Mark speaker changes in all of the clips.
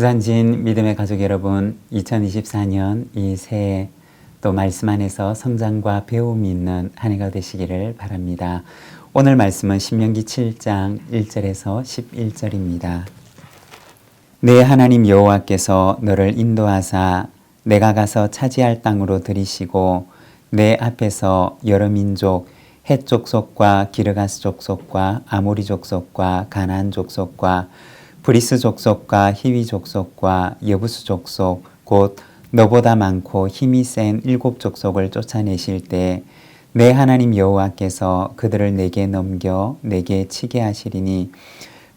Speaker 1: 부산진 믿음의 가족 여러분, 2024년 이 새해 또 말씀 안에서 성장과 배움이 있는 한 해가 되시기를 바랍니다. 오늘 말씀은 신명기 7장 1절에서 11절입니다. 내 하나님 여호와께서 너를 인도하사 내가 가서 차지할 땅으로 들이시고 내 앞에서 여러 민족 헷 족속과 기르가스 족속과 아모리 족속과 가나안 족속과 브리스 족속과 히위 족속과 여부스 족속 곧 너보다 많고 힘이 센 일곱 족속을 쫓아내실 때 내 하나님 여호와께서 그들을 내게 넘겨 내게 치게 하시리니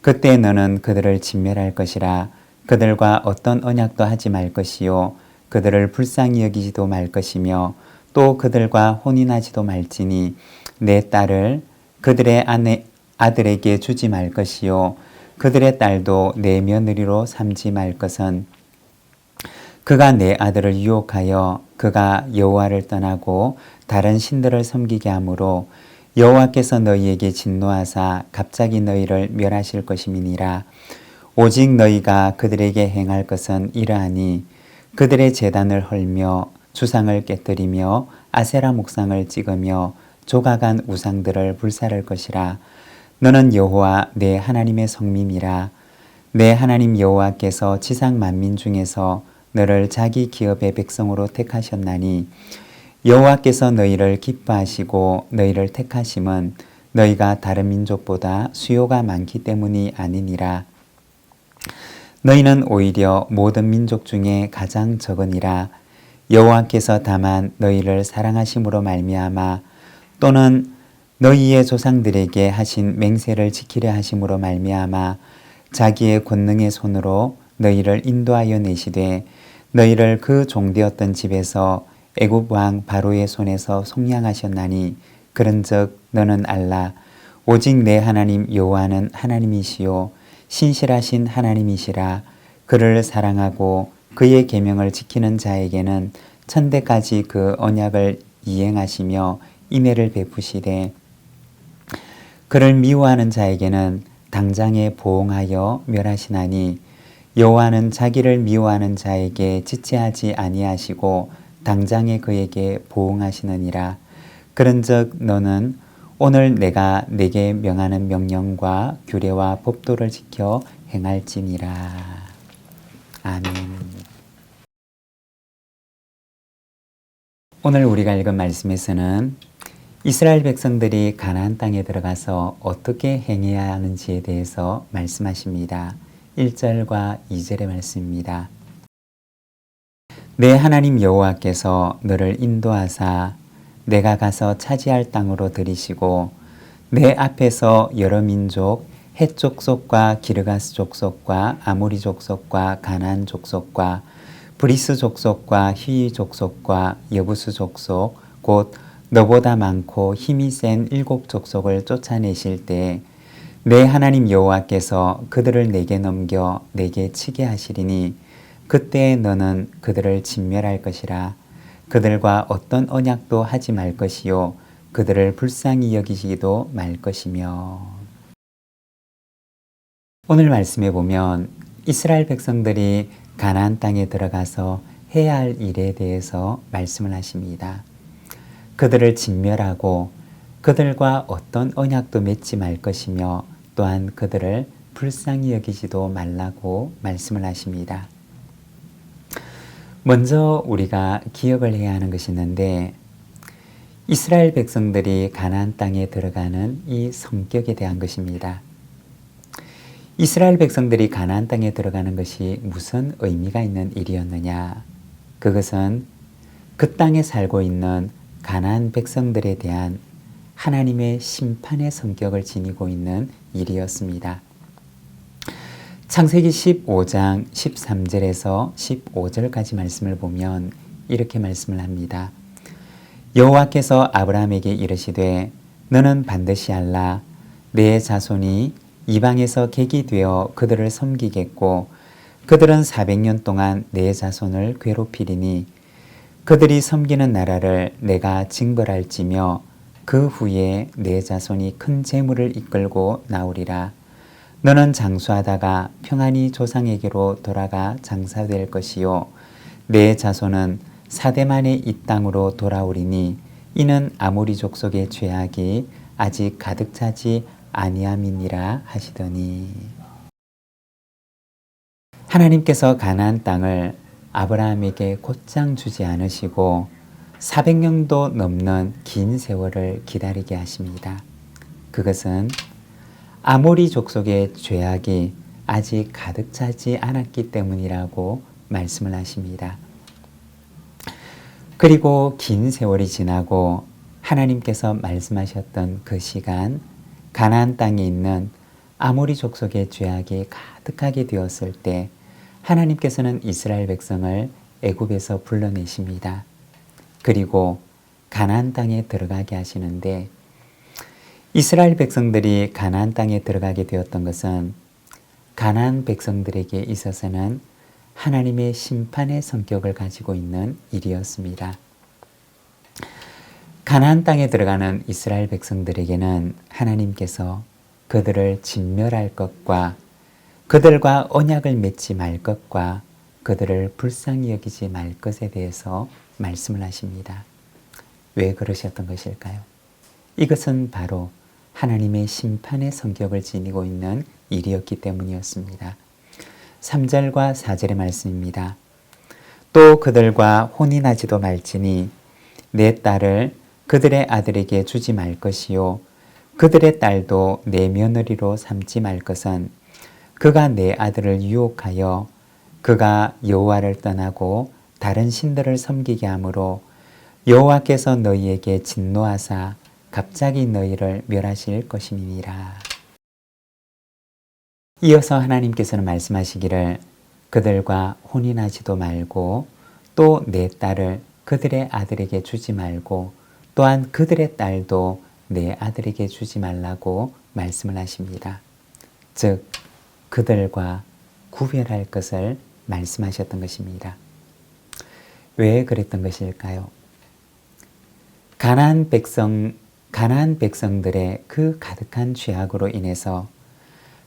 Speaker 1: 그때 너는 그들을 진멸할 것이라. 그들과 어떤 언약도 하지 말 것이요. 그들을 불쌍히 여기지도 말 것이며 또 그들과 혼인하지도 말지니 내 딸을 그들의 아내 아들에게 주지 말 것이요. 그들의 딸도 내 며느리로 삼지 말 것은 그가 내 아들을 유혹하여 그가 여호와를 떠나고 다른 신들을 섬기게 하므로 여호와께서 너희에게 진노하사 갑자기 너희를 멸하실 것임이니라. 오직 너희가 그들에게 행할 것은 이러하니 그들의 재단을 헐며 주상을 깨뜨리며 아세라 목상을 찍으며 조각한 우상들을 불살할 것이라. 너는 여호와 내 하나님의 성민이라. 내 하나님 여호와께서 지상 만민 중에서 너를 자기 기업의 백성으로 택하셨나니 여호와께서 너희를 기뻐하시고 너희를 택하심은 너희가 다른 민족보다 수요가 많기 때문이 아니니라. 너희는 오히려 모든 민족 중에 가장 적으니라 여호와께서 다만 너희를 사랑하심으로 말미암아 또는 너희의 조상들에게 하신 맹세를 지키려 하심으로 말미암아 자기의 권능의 손으로 너희를 인도하여 내시되 너희를 그 종되었던 집에서 애굽 왕 바로의 손에서 속량하셨나니 그런즉 너는 알라. 오직 내 하나님 여호와는 하나님이시요 신실하신 하나님이시라. 그를 사랑하고 그의 계명을 지키는 자에게는 천대까지 그 언약을 이행하시며 인애를 베푸시되 그를 미워하는 자에게는 당장에 보응하여 멸하시나니 여호와는 자기를 미워하는 자에게 지체하지 아니하시고 당장에 그에게 보응하시느니라 그런즉 너는 오늘 내가 내게 명하는 명령과 규례와 법도를 지켜 행할지니라 아멘. 오늘 우리가 읽은 말씀에서는 이스라엘 백성들이 가나안 땅에 들어가서 어떻게 행해야 하는지에 대해서 말씀하십니다. 1절과 2절의 말씀입니다. 내 하나님 여호와께서 너를 인도하사 내가 가서 차지할 땅으로 들이시고 내 앞에서 여러 민족 헷 족속과 기르가스 족속과 아모리 족속과 가나안 족속과 브리스 족속과 히위 족속과 여부스 족속 곧 너보다 많고 힘이 센 일곱 족속을 쫓아내실 때내 하나님 여호와께서 그들을 내게 넘겨 내게 치게 하시리니 그때 너는 그들을 진멸할 것이라. 그들과 어떤 언약도 하지 말 것이요 그들을 불쌍히 여기시기도 말 것이며. 오늘 말씀에 보면 이스라엘 백성들이 가나안 땅에 들어가서 해야 할 일에 대해서 말씀을 하십니다. 그들을 진멸하고 그들과 어떤 언약도 맺지 말 것이며 또한 그들을 불쌍히 여기지도 말라고 말씀을 하십니다. 먼저 우리가 기억을 해야 하는 것이 있는데 이스라엘 백성들이 가나안 땅에 들어가는 이 성격에 대한 것입니다. 이스라엘 백성들이 가나안 땅에 들어가는 것이 무슨 의미가 있는 일이었느냐? 그것은 그 땅에 살고 있는 가나안 백성들에 대한 하나님의 심판의 성격을 지니고 있는 일이었습니다. 창세기 15장 13절에서 15절까지 말씀을 보면 이렇게 말씀을 합니다. 여호와께서 아브라함에게 이르시되 너는 반드시 알라 내 자손이 이방에서 객이 되어 그들을 섬기겠고 그들은 400년 동안 내 자손을 괴롭히리니 그들이 섬기는 나라를 내가 징벌할지며 그 후에 내 자손이 큰 재물을 이끌고 나오리라. 너는 장수하다가 평안히 조상에게로 돌아가 장사될 것이요. 내 자손은 사대 만에 이 땅으로 돌아오리니 이는 아모리 족속의 죄악이 아직 가득 차지 아니함이니라 하시더니 하나님께서 가나안 땅을 아브라함에게 곧장 주지 않으시고 400년도 넘는 긴 세월을 기다리게 하십니다. 그것은 아모리 족속의 죄악이 아직 가득 차지 않았기 때문이라고 말씀을 하십니다. 그리고 긴 세월이 지나고 하나님께서 말씀하셨던 그 시간 가나안 땅에 있는 아모리 족속의 죄악이 가득하게 되었을 때 하나님께서는 이스라엘 백성을 애굽에서 불러내십니다. 그리고 가나안 땅에 들어가게 하시는데 이스라엘 백성들이 가나안 땅에 들어가게 되었던 것은 가나안 백성들에게 있어서는 하나님의 심판의 성격을 가지고 있는 일이었습니다. 가나안 땅에 들어가는 이스라엘 백성들에게는 하나님께서 그들을 진멸할 것과 그들과 언약을 맺지 말 것과 그들을 불쌍히 여기지 말 것에 대해서 말씀을 하십니다. 왜 그러셨던 것일까요? 이것은 바로 하나님의 심판의 성격을 지니고 있는 일이었기 때문이었습니다. 3절과 4절의 말씀입니다. 또 그들과 혼인하지도 말지니 내 딸을 그들의 아들에게 주지 말 것이요 그들의 딸도 내 며느리로 삼지 말 것은 그가 내 아들을 유혹하여 그가 여호와를 떠나고 다른 신들을 섬기게 하므로 여호와께서 너희에게 진노하사 갑자기 너희를 멸하실 것임이니라. 이어서 하나님께서는 말씀하시기를 그들과 혼인하지도 말고 또 내 딸을 그들의 아들에게 주지 말고 또한 그들의 딸도 내 아들에게 주지 말라고 말씀을 하십니다. 즉, 그들과 구별할 것을 말씀하셨던 것입니다. 왜 그랬던 것일까요? 가난 백성, 가난 백성들의 그 가득한 죄악으로 인해서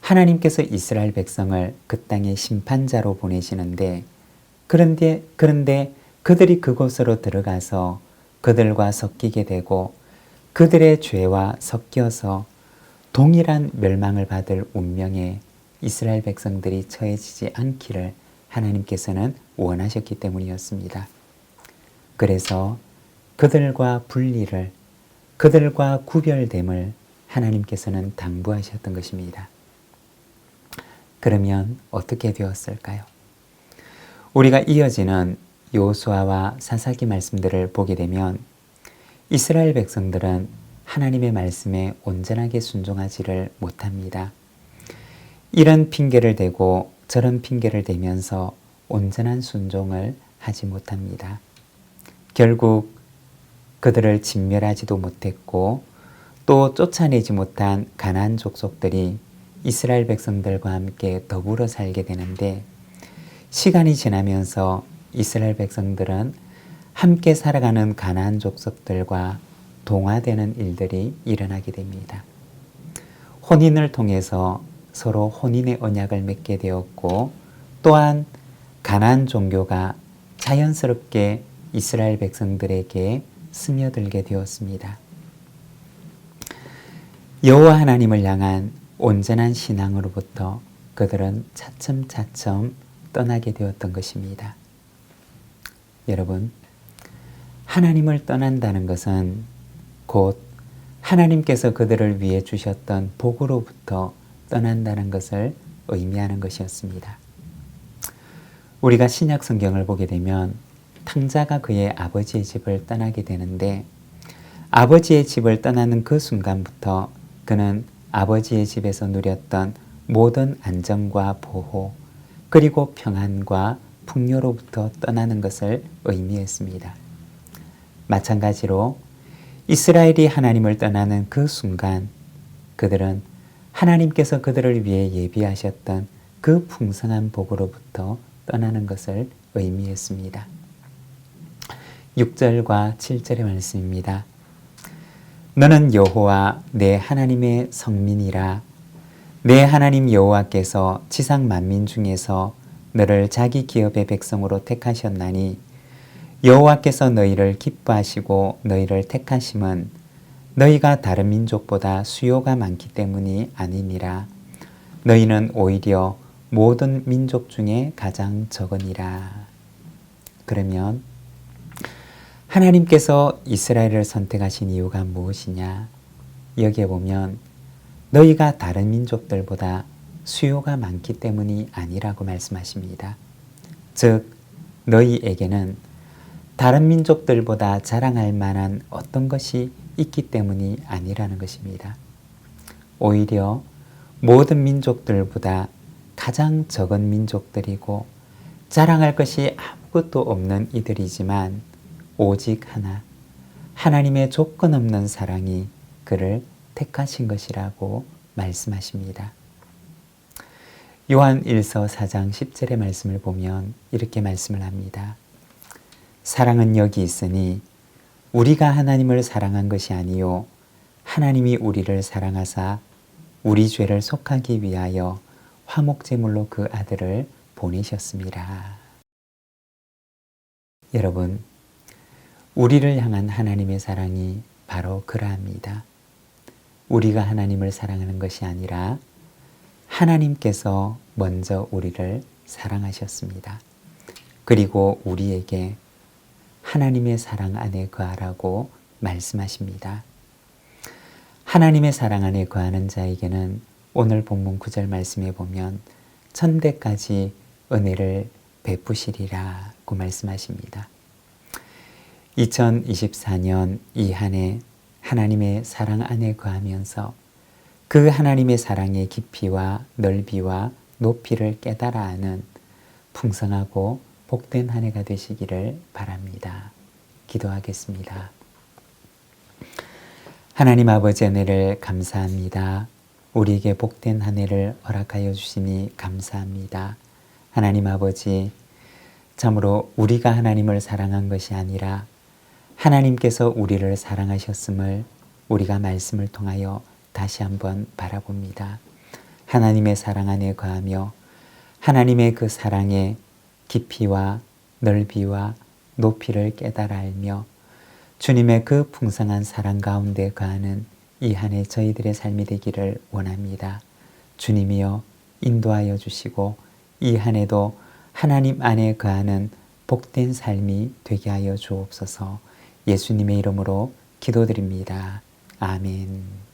Speaker 1: 하나님께서 이스라엘 백성을 그 땅의 심판자로 보내시는데 그런데 그런데 그들이 그곳으로 들어가서 그들과 섞이게 되고 그들의 죄와 섞여서 동일한 멸망을 받을 운명에 이스라엘 백성들이 처해지지 않기를 하나님께서는 원하셨기 때문이었습니다. 그래서 그들과 분리를, 그들과 구별됨을 하나님께서는 당부하셨던 것입니다. 그러면 어떻게 되었을까요? 우리가 이어지는 요수아와 사사기 말씀들을 보게 되면 이스라엘 백성들은 하나님의 말씀에 온전하게 순종하지를 못합니다. 이런 핑계를 대고 저런 핑계를 대면서 온전한 순종을 하지 못합니다. 결국 그들을 진멸하지도 못했고 또 쫓아내지 못한 가난 족속들이 이스라엘 백성들과 함께 더불어 살게 되는데 시간이 지나면서 이스라엘 백성들은 함께 살아가는 가나안 족속들과 동화되는 일들이 일어나게 됩니다. 혼인을 통해서 서로 혼인의 언약을 맺게 되었고 또한 가나안 종교가 자연스럽게 이스라엘 백성들에게 스며들게 되었습니다. 여호와 하나님을 향한 온전한 신앙으로부터 그들은 차츰차츰 떠나게 되었던 것입니다. 여러분, 하나님을 떠난다는 것은 곧 하나님께서 그들을 위해 주셨던 복으로부터 떠난다는 것을 의미하는 것이었습니다. 우리가 신약 성경을 보게 되면 탕자가 그의 아버지의 집을 떠나게 되는데 아버지의 집을 떠나는 그 순간부터 그는 아버지의 집에서 누렸던 모든 안정과 보호 그리고 평안과 풍요로부터 떠나는 것을 의미했습니다. 마찬가지로 이스라엘이 하나님을 떠나는 그 순간 그들은 하나님께서 그들을 위해 예비하셨던 그 풍성한 복으로부터 떠나는 것을 의미했습니다. 6절과 7절의 말씀입니다. 너는 여호와 내 하나님의 성민이라 내 하나님 여호와께서 지상 만민 중에서 너를 자기 기업의 백성으로 택하셨나니 여호와께서 너희를 기뻐하시고 너희를 택하심은 너희가 다른 민족보다 수요가 많기 때문이 아니니라. 너희는 오히려 모든 민족 중에 가장 적으니라. 그러면 하나님께서 이스라엘을 선택하신 이유가 무엇이냐? 여기에 보면 너희가 다른 민족들보다 수요가 많기 때문이 아니라고 말씀하십니다. 즉, 너희에게는 다른 민족들보다 자랑할 만한 어떤 것이 있기 때문이 아니라는 것입니다. 오히려 모든 민족들보다 가장 적은 민족들이고 자랑할 것이 아무것도 없는 이들이지만 오직 하나 하나님의 조건 없는 사랑이 그를 택하신 것이라고 말씀하십니다. 요한 1서 4장 10절의 말씀을 보면 이렇게 말씀을 합니다. 사랑은 여기 있으니 우리가 하나님을 사랑한 것이 아니요 하나님이 우리를 사랑하사 우리 죄를 속하기 위하여 화목제물로 그 아들을 보내셨습니다. 여러분, 우리를 향한 하나님의 사랑이 바로 그러합니다. 우리가 하나님을 사랑하는 것이 아니라 하나님께서 먼저 우리를 사랑하셨습니다. 그리고 우리에게 하나님의 사랑 안에 거하라고 말씀하십니다. 하나님의 사랑 안에 거하는 자에게는 오늘 본문 9절 말씀에 보면 천대까지 은혜를 베푸시리라고 말씀하십니다. 2024년 이 한 해 하나님의 사랑 안에 거하면서 그 하나님의 사랑의 깊이와 넓이와 높이를 깨달아 아는 풍성하고 복된 한 해가 되시기를 바랍니다. 기도하겠습니다. 하나님 아버지 은혜를 감사합니다. 우리에게 복된 한 해를 허락하여 주시니 감사합니다. 하나님 아버지, 참으로 우리가 하나님을 사랑한 것이 아니라 하나님께서 우리를 사랑하셨음을 우리가 말씀을 통하여 다시 한번 바라봅니다. 하나님의 사랑 안에 거하며 하나님의 그 사랑의 깊이와 넓이와 높이를 깨달아 알며 주님의 그 풍성한 사랑 가운데 거하는 이 한해 저희들의 삶이 되기를 원합니다. 주님이여 인도하여 주시고 이 한 해도 하나님 안에 거하는 복된 삶이 되게 하여 주옵소서 예수님의 이름으로 기도드립니다. 아멘.